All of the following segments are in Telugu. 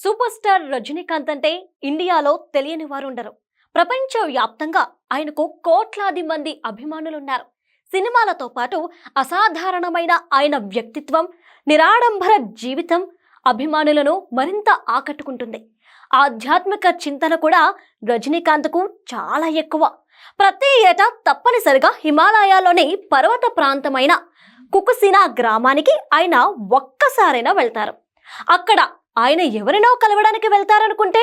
సూపర్ స్టార్ రజనీకాంత్ అంటే ఇండియాలో తెలియని వారు ఉండరు ప్రపంచ వ్యాప్తంగా ఆయనకు కోట్లాది మంది అభిమానులున్నారు. సినిమాలతో పాటు అసాధారణమైన ఆయన వ్యక్తిత్వం నిరాడంబర జీవితం అభిమానులను మరింత ఆకట్టుకుంటుంది. ఆధ్యాత్మిక చింతన కూడా రజనీకాంత్కు చాలా ఎక్కువ. ప్రతి ఏటా తప్పనిసరిగా హిమాలయాలోని పర్వత ప్రాంతమైన కుకుసినా గ్రామానికి ఆయన ఒక్కసారైనా వెళ్తారు. అక్కడ ఆయన ఎవరినో కలవడానికి వెళ్తారనుకుంటే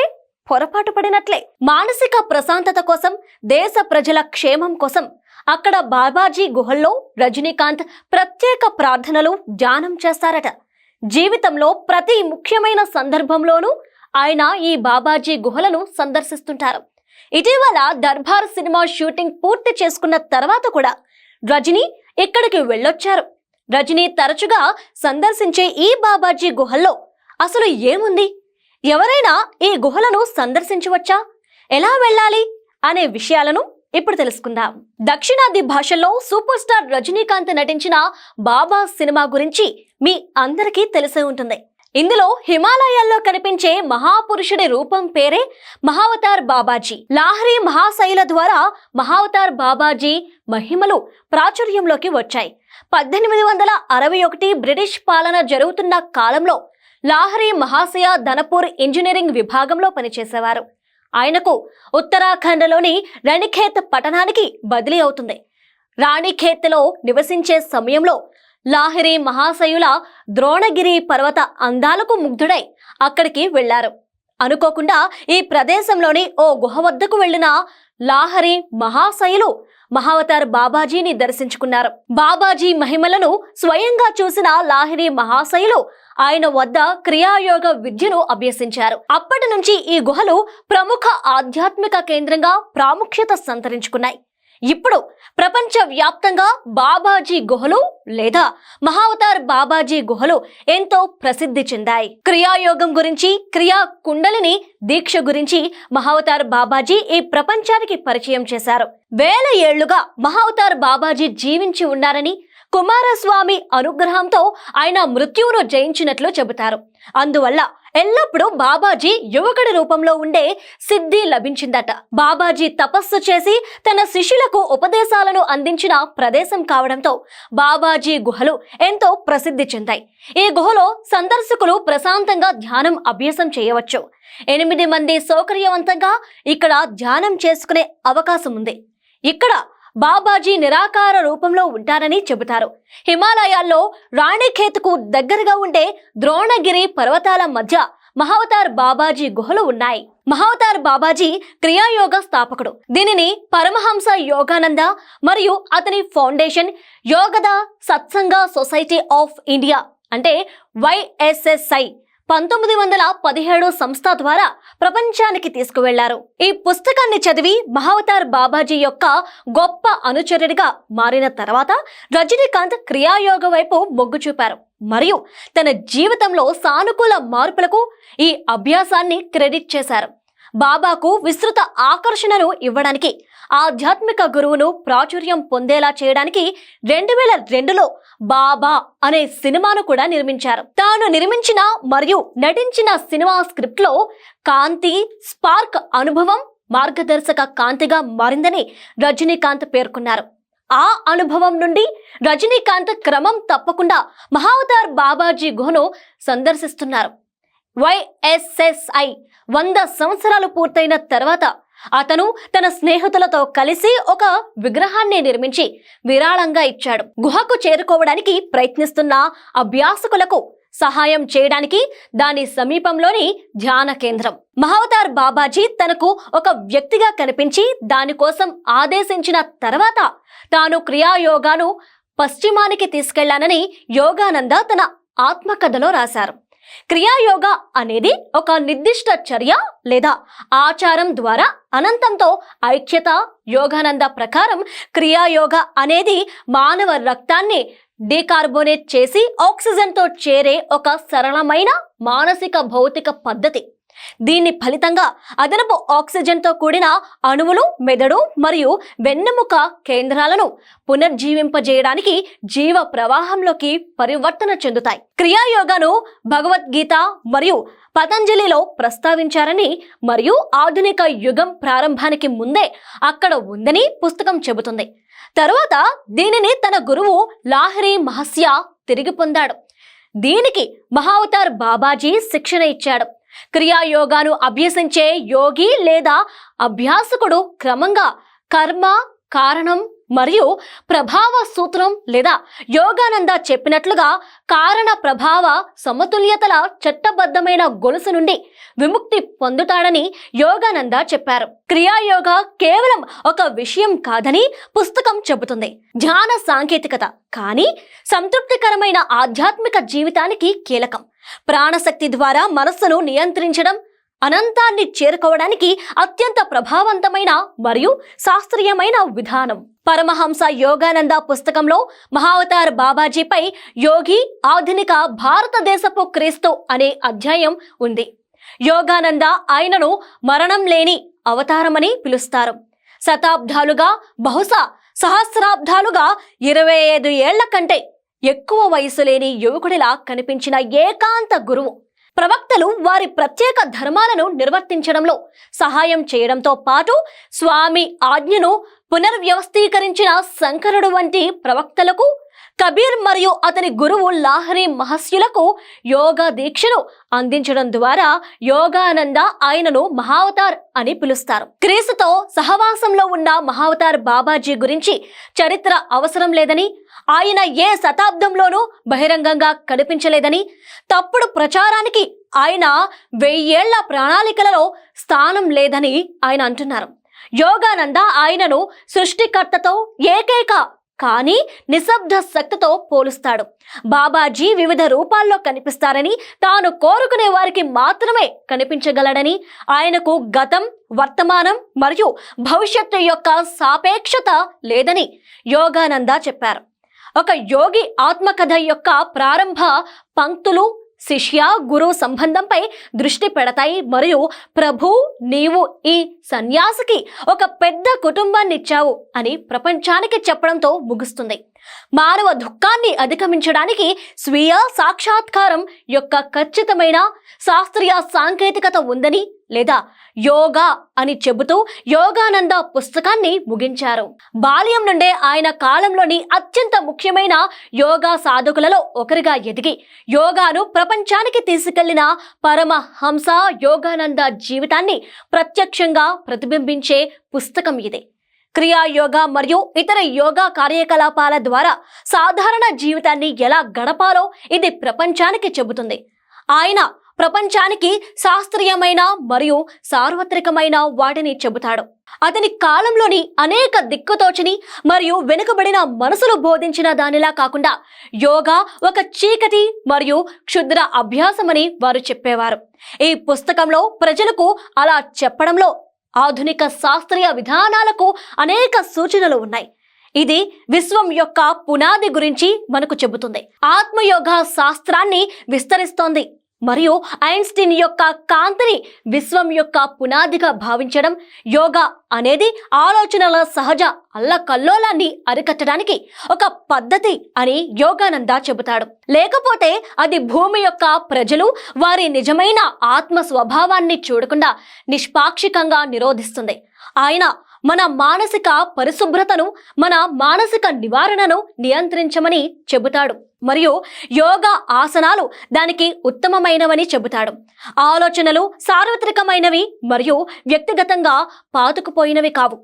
పొరపాటు పడినట్లే. మానసిక ప్రశాంతత కోసం దేశ ప్రజల క్షేమం కోసం అక్కడ బాబాజీ గుహల్లో రజనీకాంత్ ప్రత్యేక ప్రార్థనలు ధ్యానం చేస్తారట. జీవితంలో ప్రతి ముఖ్యమైన సందర్భంలోనూ ఆయన ఈ బాబాజీ గుహలను సందర్శిస్తుంటారు. ఇటీవల దర్బార్ సినిమా షూటింగ్ పూర్తి చేసుకున్న తర్వాత కూడా రజనీ ఇక్కడికి వెళ్ళొచ్చారు. రజనీ తరచుగా సందర్శించే ఈ బాబాజీ గుహల్లో అసలు ఏముంది? ఎవరైనా ఈ గుహలను సందర్శించవచ్చా? ఎలా వెళ్ళాలి? అనే విషయాలను ఇప్పుడు తెలుసుకుందాం. దక్షిణాది భాషల్లో సూపర్ స్టార్ రజనీకాంత్ నటించిన బాబా సినిమా గురించి మీ అందరికీ తెలిసే ఉంటుంది. ఇందులో హిమాలయాల్లో కనిపించే మహాపురుషుడి రూపం పేరే మహావతార్ బాబాజీ. లాహరి మహాశైల ద్వారా మహావతార్ బాబాజీ మహిమలు ప్రాచుర్యంలోకి వచ్చాయి. పద్దెనిమిది వందల అరవై ఒకటి బ్రిటిష్ పాలన జరుగుతున్న కాలంలో లాహరి మహాశయ ధనపూర్ ఇంజనీరింగ్ విభాగంలో పనిచేసేవారు. ఆయనకు ఉత్తరాఖండ్లోని రణిఖేత్ పట్టణానికి బదిలీ అవుతుంది. రాణిఖేత్లో నివసించే సమయంలో లాహిరి మహాశయుల ద్రోణగిరి పర్వత అందాలకు ముగ్ధుడై అక్కడికి వెళ్ళారు అనుకోకుండా ఈ ప్రదేశంలోని ఓ గుహ వద్దకు వెళ్ళిన లాహరి మహాశయులు మహావతార్ బాబాజీని దర్శించుకున్నారు. బాబాజీ మహిమలను స్వయంగా చూసిన లాహిరి మహాశయులు ఆయన వద్ద క్రియాయోగ విద్యను అభ్యసించారు. అప్పటి నుంచి ఈ గుహలు ప్రముఖ ఆధ్యాత్మిక కేంద్రంగా ప్రాముఖ్యత సంతరించుకున్నాయి. ఇప్పుడు ప్రపంచ వ్యాప్తంగా బాబాజీ గుహలు లేదా మహావతార్ బాబాజీ గుహలు ఎంతో ప్రసిద్ధి చెందాయి. క్రియాయోగం గురించి క్రియా కుండలిని దీక్ష గురించి మహావతార్ బాబాజీ ఈ ప్రపంచానికి పరిచయం చేశారు. వేల ఏళ్ళుగా మహావతార్ బాబాజీ జీవించి ఉన్నారని కుమారస్వామి అనుగ్రహంతో ఆయన మృత్యువును జయించినట్లు చెబుతారు. అందువల్ల ఎల్లప్పుడూ బాబాజీ యువకుడి రూపంలో ఉండే సిద్ధి లభించిందట. బాబాజీ తపస్సు చేసి తన శిష్యులకు ఉపదేశాలను అందించిన ప్రదేశం కావడంతో బాబాజీ గుహలు ఎంతో ప్రసిద్ధి చెందాయి. ఈ గుహలో సందర్శకులు ప్రశాంతంగా ధ్యానం అభ్యాసం చేయవచ్చు. ఎనిమిది మంది సౌకర్యవంతంగా ఇక్కడ ధ్యానం చేసుకునే అవకాశం ఉంది. ఇక్కడ బాబాజీ నిరాకార రూపంలో ఉంటారని చెబుతారు. హిమాలయాల్లో రాణిఖేత్కు దగ్గరగా ఉండే ద్రోణగిరి పర్వతాల మధ్య మహావతార్ బాబాజీ గుహలు ఉన్నాయి. మహావతార్ బాబాజీ క్రియాయోగ స్థాపకుడు. దీనిని పరమహంస యోగానంద మరియు అతని foundation యోగద Satsanga society of India అంటే వైఎస్ఎస్ఐ పంతొమ్మిది వందల పదిహేడు సంస్థ ద్వారా ప్రపంచానికి తీసుకువెళ్ళారు. ఈ పుస్తకాన్ని చదివి మహావతార్ బాబాజీ యొక్క గొప్ప అనుచరుడిగా మారిన తర్వాత రజనీకాంత్ క్రియాయోగ వైపు మొగ్గు చూపారు. మరియు తన జీవితంలో సానుకూల మార్పులకు ఈ అభ్యాసాన్ని క్రెడిట్ చేశారు. బాబాకు విస్తృత ఆకర్షణను ఇవ్వడానికి ఆధ్యాత్మిక గురువును ప్రాచుర్యం పొందేలా చేయడానికి రెండు వేల రెండులో బాబా అనే సినిమాను కూడా నిర్మించారు. తాను నిర్మించిన మరియు నటించిన సినిమా స్క్రిప్ట్లో కాంతి స్పార్క్ అనుభవం మార్గదర్శక కాంతిగా మారిందని రజనీకాంత్ పేర్కొన్నారు. ఆ అనుభవం నుండి రజనీకాంత్ క్రమం తప్పకుండా మహావతార్ బాబాజీ గుహను సందర్శిస్తున్నారు. వైఎస్ఎస్ఐ వంద సంవత్సరాలు పూర్తయిన తర్వాత అతను తన స్నేహితులతో కలిసి ఒక విగ్రహాన్ని నిర్మించి విరాళంగా ఇచ్చాడు. గుహకు చేరుకోవడానికి ప్రయత్నిస్తున్న అభ్యాసకులకు సహాయం చేయడానికి దాని సమీపంలోని ధ్యాన కేంద్రం. మహావతార్ బాబాజీ తనకు ఒక వ్యక్తిగా కనిపించి దానికోసం ఆదేశించిన తర్వాత తాను క్రియాయోగాను పశ్చిమానికి తీసుకెళ్ళానని యోగానంద తన ఆత్మకథలో రాశారు. క్రియాయోగ అనేది ఒక నిర్దిష్ట చర్య లేదా ఆచారం ద్వారా అనంతంతో ఐక్యత యోగానంద ప్రకారం క్రియాయోగ అనేది మానవ రక్తాన్ని డీకార్బోనేట్ చేసి ఆక్సిజన్తో చేరే ఒక సరళమైన మానసిక భౌతిక పద్ధతి. దీని ఫలితంగా అదనపు ఆక్సిజన్తో కూడిన అణువులు మెదడు మరియు వెన్నెముక కేంద్రాలను పునర్జీవింపజేయడానికి జీవ ప్రవాహంలోకి పరివర్తన చెందుతాయి. క్రియాయోగాను భగవద్గీత మరియు పతంజలిలో ప్రస్తావించారని మరియు ఆధునిక యుగం ప్రారంభానికి ముందే అక్కడ ఉందని పుస్తకం చెబుతుంది. తరువాత దీనిని తన గురువు లాహరి మహస్య తిరిగి పొందాడు. దీనికి మహావతార్ బాబాజీ శిక్షణ ఇచ్చాడు. క్రియాయోగాను అభ్యసించే యోగి లేదా అభ్యాసకుడు క్రమంగా కర్మ కారణం మరియు ప్రభావ సూత్రం లేదా యోగానంద చెప్పినట్లుగా కారణ ప్రభావ సమతుల్యతల చట్టబద్ధమైన గొలుసు నుండి విముక్తి పొందుతాడని యోగానంద చెప్పారు. క్రియాయోగ కేవలం ఒక విషయం కాదని పుస్తకం చెబుతుంది. ధ్యాన సాంకేతికత కానీ సంతృప్తికరమైన ఆధ్యాత్మిక జీవితానికి కీలకం. ప్రాణశక్తి ద్వారా మనస్సును నియంత్రించడం అనంతాన్ని చేరుకోవడానికి అత్యంత ప్రభావవంతమైన మరియు శాస్త్రీయమైన విధానం. పరమహంస యోగానంద పుస్తకంలో మహావతార్ బాబాజీపై యోగి ఆధునిక భారతదేశపు క్రీస్తు అనే అధ్యాయం ఉంది. యోగానంద ఆయనను మరణం లేని అవతారమని పిలుస్తారు. శతాబ్దాలుగా బహుశా సహస్రాబ్దాలుగా ఇరవై ఐదు ఏళ్ళ కంటే ఎక్కువ వయసు లేని యువకుడిలా కనిపించిన ఏకాంత గురువు. ప్రవక్తలు వారి ప్రత్యేక ధర్మాలను నిర్వర్తించడంలో సహాయం చేయడంతో పాటు స్వామి ఆజ్ఞను పునర్వ్యవస్థీకరించిన శంకరుడు వంటి ప్రవక్తలకు కబీర్ మరియు అతని గురువు లాహరి మహస్యులకు యోగా దీక్షను అందించడం ద్వారా యోగానంద ఆయనను మహావతార్ అని పిలుస్తారు. క్రీస్తుతో సహవాసంలో ఉన్న మహావతార్ బాబాజీ గురించి చరిత్ర అవసరం లేదని ఆయన ఏ శతాబ్దంలోనూ బహిరంగంగా కనిపించలేదని తప్పుడు ప్రచారానికి ఆయన వెయ్యేళ్ళ ప్రణాళికలలో స్థానం లేదని ఆయన అంటున్నారు. యోగానంద ఆయనను సృష్టికర్తతో ఏకైక కానీ నిశ్శబ్ద శక్తితో పోలుస్తాడు. బాబాజీ వివిధ రూపాల్లో కనిపిస్తారని తాను కోరుకునే వారికి మాత్రమే కనిపించగలడని ఆయనకు గతం వర్తమానం మరియు భవిష్యత్తు యొక్క సాపేక్షత లేదని యోగానంద చెప్పారు. ఒక యోగి ఆత్మకథ యొక్క ప్రారంభ పంక్తులు శిష్య గురు సంబంధంపై దృష్టి పెడతాయి. మరియు ప్రభు నీవు ఈ సన్యాసికి ఒక పెద్ద కుటుంబాన్ని ఇచ్చావు అని ప్రపంచానికి చెప్పడంతో ముగుస్తుంది. మానవ దుఃఖాన్ని అధిగమించడానికి స్వీయ సాక్షాత్కారం యొక్క ఖచ్చితమైన శాస్త్రీయ సాంకేతికత ఉందని లేదా యోగా అని చెబుతూ యోగానంద పుస్తకాన్ని ముగించారు. బాల్యం నుండే ఆయన కాలంలోని అత్యంత ముఖ్యమైన యోగా సాధకులలో ఒకరిగా ఎదిగి యోగాను ప్రపంచానికి తీసుకెళ్ళిన పరమహంస యోగానంద జీవితాన్ని ప్రత్యక్షంగా ప్రతిబింబించే పుస్తకం ఇది. క్రియా యోగా మరియు ఇతర యోగా కార్యకలాపాల ద్వారా సాధారణ జీవితాన్ని ఎలా గడపాలో ఇది ప్రపంచానికి చెబుతుంది. ఆయన ప్రపంచానికి శాస్త్రీయమైన మరియు సార్వత్రికమైన వాటిని చెబుతాడు. అతని కాలంలోని అనేక దిక్కుతోచని మరియు వెనుకబడిన మనసులు బోధించిన దానిలా కాకుండా యోగా ఒక చీకటి మరియు క్షుద్ర అభ్యాసమని వారు చెప్పేవారు. ఈ పుస్తకంలో ప్రజలకు అలా చెప్పడంలో ఆధునిక శాస్త్రీయ విధానాలకు అనేక సూచనలు ఉన్నాయి. ఇది విశ్వం యొక్క పునాది గురించి మనకు చెబుతుంది. ఆత్మయోగ శాస్త్రాన్ని విస్తరిస్తోంది. మరియు ఐన్స్టీన్ యొక్క కాంతిని విశ్వం యొక్క పునాదిగా భావించడం యోగా అనేది ఆలోచనల సహజ అల్లకల్లోలాన్ని అరికట్టడానికి ఒక పద్ధతి అని యోగానంద చెబుతాడు. లేకపోతే అది భూమి యొక్క ప్రజలు వారి నిజమైన ఆత్మ స్వభావాన్ని చూడకుండా నిష్పాక్షికంగా నిరోధిస్తుంది. ఆయన మన మానసిక పరిశుభ్రతను మన మానసిక నివారణను నియంత్రించమని చెబుతాడు. మరియు యోగా ఆసనాలు దానికి ఉత్తమమైనవని చెబుతాడు. ఆలోచనలు సార్వత్రికమైనవి మరియు వ్యక్తిగతంగా పాతుకుపోయినవి కావు.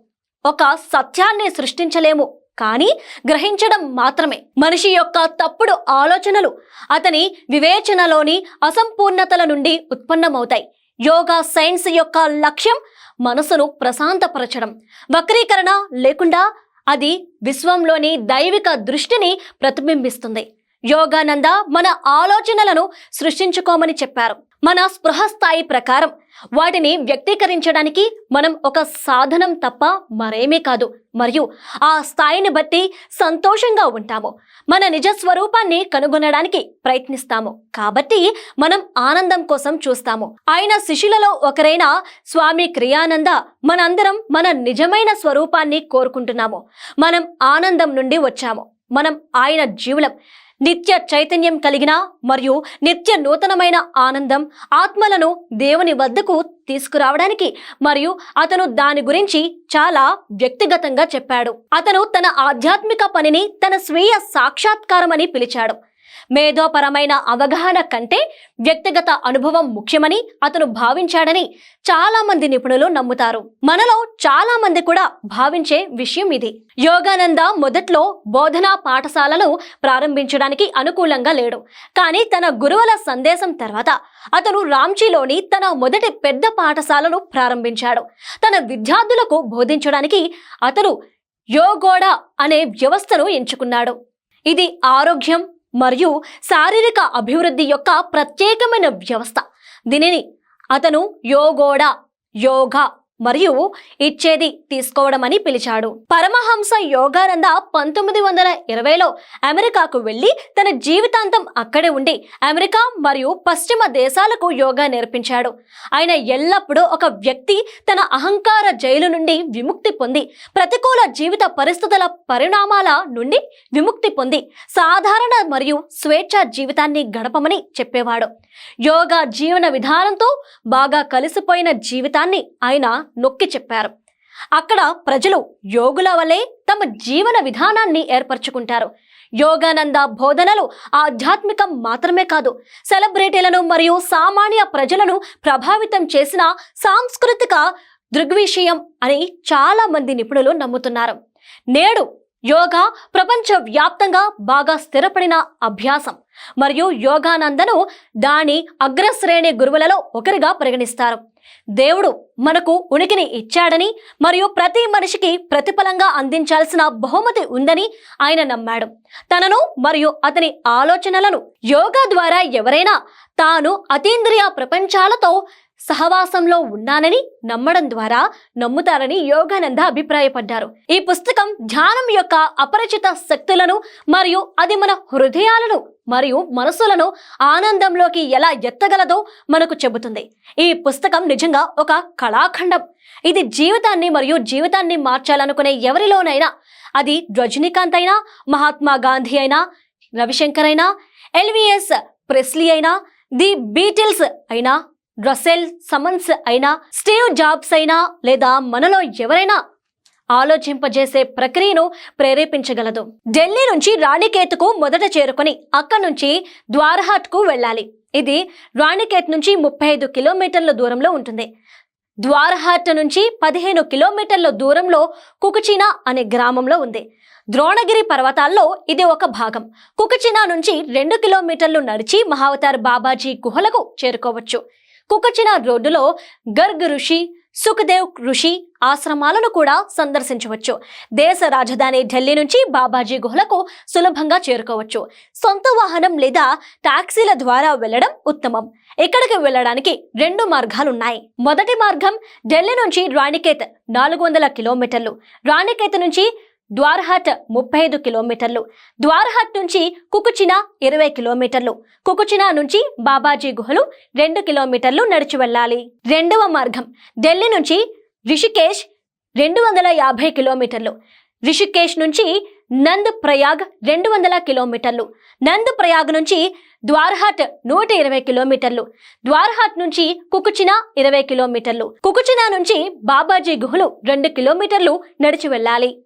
ఒక సత్యాన్ని సృష్టించలేము కానీ గ్రహించడం మాత్రమే. మనిషి యొక్క తప్పుడు ఆలోచనలు అతని వివేచనలోని అసంపూర్ణతల నుండి ఉత్పన్నమవుతాయి. యోగా సైన్స్ యొక్క లక్ష్యం మనసును ప్రశాంతపరచడం. వక్రీకరణ లేకుండా అది విశ్వంలోని దైవిక దృష్టిని ప్రతిబింబిస్తుంది. యోగానంద మన ఆలోచనలను సృష్టించుకోమని చెప్పారు. మన స్పృహ స్థాయి ప్రకారం వాటిని వ్యక్తీకరించడానికి మనం ఒక సాధనం తప్ప మరేమీ కాదు. మరియు ఆ స్థాయిని బట్టి సంతోషంగా ఉంటాము. మన నిజ స్వరూపాన్ని కనుగొనడానికి ప్రయత్నిస్తాము. కాబట్టి మనం ఆనందం కోసం చూస్తాము. ఆయన శిష్యులలో ఒకరైన స్వామి క్రియానంద మనందరం మన నిజమైన స్వరూపాన్ని కోరుకుంటున్నాము. మనం ఆనందం నుండి వచ్చాము. మనం ఆయన జీవులం. నిత్య చైతన్యం కలిగిన మరియు నిత్య నూతనమైన ఆనందం ఆత్మలను దేవుని వద్దకు తీసుకురావడానికి మరియు అతను దాని గురించి చాలా వ్యక్తిగతంగా చెప్పాడు. అతను తన ఆధ్యాత్మిక పనిని తన స్వీయ సాక్షాత్కారమని పిలిచాడు. మేధోపరమైన అవగాహన కంటే వ్యక్తిగత అనుభవం ముఖ్యమని అతను భావించాడని చాలా మంది నిపుణులు నమ్ముతారు. మనలో చాలా మంది కూడా భావించే విషయం ఇది. యోగానంద మొదట్లో బోధనా పాఠశాలను ప్రారంభించడానికి అనుకూలంగా లేడు. కానీ తన గురువుల సందేశం తర్వాత అతను రాంచీలోని తన మొదటి పెద్ద పాఠశాలను ప్రారంభించాడు. తన విద్యార్థులకు బోధించడానికి అతను యోగోడ అనే వ్యవస్థను ఎంచుకున్నాడు. ఇది ఆరోగ్యం మరియు శారీరక అభివృద్ధి యొక్క ప్రత్యేకమైన వ్యవస్థ. దీనిని అతను యోగోడా యోగా మరియు ఇచ్చేది తీసుకోవడం అని పిలిచాడు. పరమహంస యోగానంద పంతొమ్మిది వందల ఇరవైలో అమెరికాకు వెళ్ళి తన జీవితాంతం అక్కడే ఉండి అమెరికా మరియు పశ్చిమ దేశాలకు యోగా నేర్పించాడు. ఆయన ఎల్లప్పుడూ ఒక వ్యక్తి తన అహంకార జైలు నుండి విముక్తి పొంది ప్రతికూల జీవిత పరిస్థితుల పరిణామాల నుండి విముక్తి పొంది సాధారణ మరియు స్వేచ్ఛ జీవితాన్ని గడపమని చెప్పేవాడు. యోగా జీవన విధానంతో బాగా కలిసిపోయిన జీవితాన్ని ఆయన నొక్కి చెప్పారు. అక్కడ ప్రజలు యోగుల వలె తమ జీవన విధానాన్ని ఏర్పరచుకుంటారు. యోగానంద బోధనలు ఆధ్యాత్మికం మాత్రమే కాదు సెలబ్రిటీలను మరియు సామాన్య ప్రజలను ప్రభావితం చేసిన సాంస్కృతిక దృగ్విషయం అని చాలా మంది నిపుణులు నమ్ముతున్నారు. నేడు యోగా ప్రపంచ వ్యాప్తంగా బాగా స్థిరపడిన అభ్యాసం మరియు యోగానందను దాని అగ్రశ్రేణి గురువులలో ఒకరిగా పరిగణిస్తారు. దేవుడు మనకు ఉనికిని ఇచ్చాడని మరియు ప్రతి మనిషికి ప్రతిఫలంగా అందించాల్సిన బహుమతి ఉందని ఆయన నమ్మాడు. తనను మరియు అతని ఆలోచనలను యోగా ద్వారా ఎవరైనా తాను అతీంద్రియ ప్రపంచాలతో సహవాసంలో ఉన్నానని నమ్మడం ద్వారా నమ్ముతారని యోగానంద అభిప్రాయపడ్డారు. ఈ పుస్తకం ధ్యానం యొక్క అపరిచిత శక్తులను మరియు అది మన హృదయాలను మరియు మనసులను ఆనందంలోకి ఎలా ఎత్తగలదో మనకు చెబుతుంది. ఈ పుస్తకం నిజంగా ఒక కళాఖండం. ఇది జీవితాన్ని మరియు జీవితాన్ని మార్చాలనుకునే ఎవరిలోనైనా అది రజనీకాంత్ అయినా మహాత్మా గాంధీ అయినా రవిశంకర్ అయినా ఎల్విఎస్ ప్రెస్లీ అయినా ది బీటిల్స్ అయినా రసెల్ సమన్స్ అయినా స్టీవ్ జాబ్స్ అయినా లేదా మనలో ఎవరైనా ఆలోచింపజేసే ప్రక్రియను ప్రేరేపించగలదు. ఢిల్లీ నుంచి రాణికేత్కు మొదట చేరుకొని అక్కడి నుంచి ద్వారహాట్కు వెళ్ళాలి. ఇది రాణికేత్ నుంచి ముప్పై ఐదు కిలోమీటర్ల దూరంలో ఉంటుంది. ద్వారహాట్ నుంచి పదిహేను కిలోమీటర్ల దూరంలో కుకుచినా అనే గ్రామంలో ఉంది. ద్రోణగిరి పర్వతాల్లో ఇది ఒక భాగం. కుకుచినా నుంచి రెండు కిలోమీటర్లు నడిచి మహావతార్ బాబాజీ గుహలకు చేరుకోవచ్చు. కుకచిన రోడ్డులో గర్గ్ ఋషి సుఖదేవ్ ఋషి ఆశ్రమాలను కూడా సందర్శించవచ్చు. దేశ రాజధాని ఢిల్లీ నుంచి బాబాజీ గుహలకు సులభంగా చేరుకోవచ్చు. సొంత వాహనం లేదా టాక్సీల ద్వారా వెళ్ళడం ఉత్తమం. ఇక్కడికి వెళ్ళడానికి రెండు మార్గాలున్నాయి. మొదటి మార్గం ఢిల్లీ నుంచి రాణికేత్ నాలుగు వందల కిలోమీటర్లు. రాణికేత్ నుంచి ద్వార్హట్ ముప్పై ఐదు కిలోమీటర్లు. ద్వార్హట్ నుంచి కుకుచినా ఇరవై కిలోమీటర్లు. కుకుచినా నుంచి బాబాజీ గుహలు రెండు కిలోమీటర్లు నడిచి వెళ్ళాలి. రెండవ మార్గం. ఢిల్లీ నుంచి రిషికేష్ రెండు వందల యాభై కిలోమీటర్లు. రిషికేష్ నుంచి నంద్ ప్రయాగ్ రెండు వందల కిలోమీటర్లు. నంద్ ప్రయాగ్ నుంచి ద్వార్హాట్ నూట ఇరవై కిలోమీటర్లు. ద్వార్హాట్ నుంచి కుకుచినా ఇరవై కిలోమీటర్లు. కుకుచినా నుంచి బాబాజీ గుహలు రెండు కిలోమీటర్లు నడిచి వెళ్ళాలి.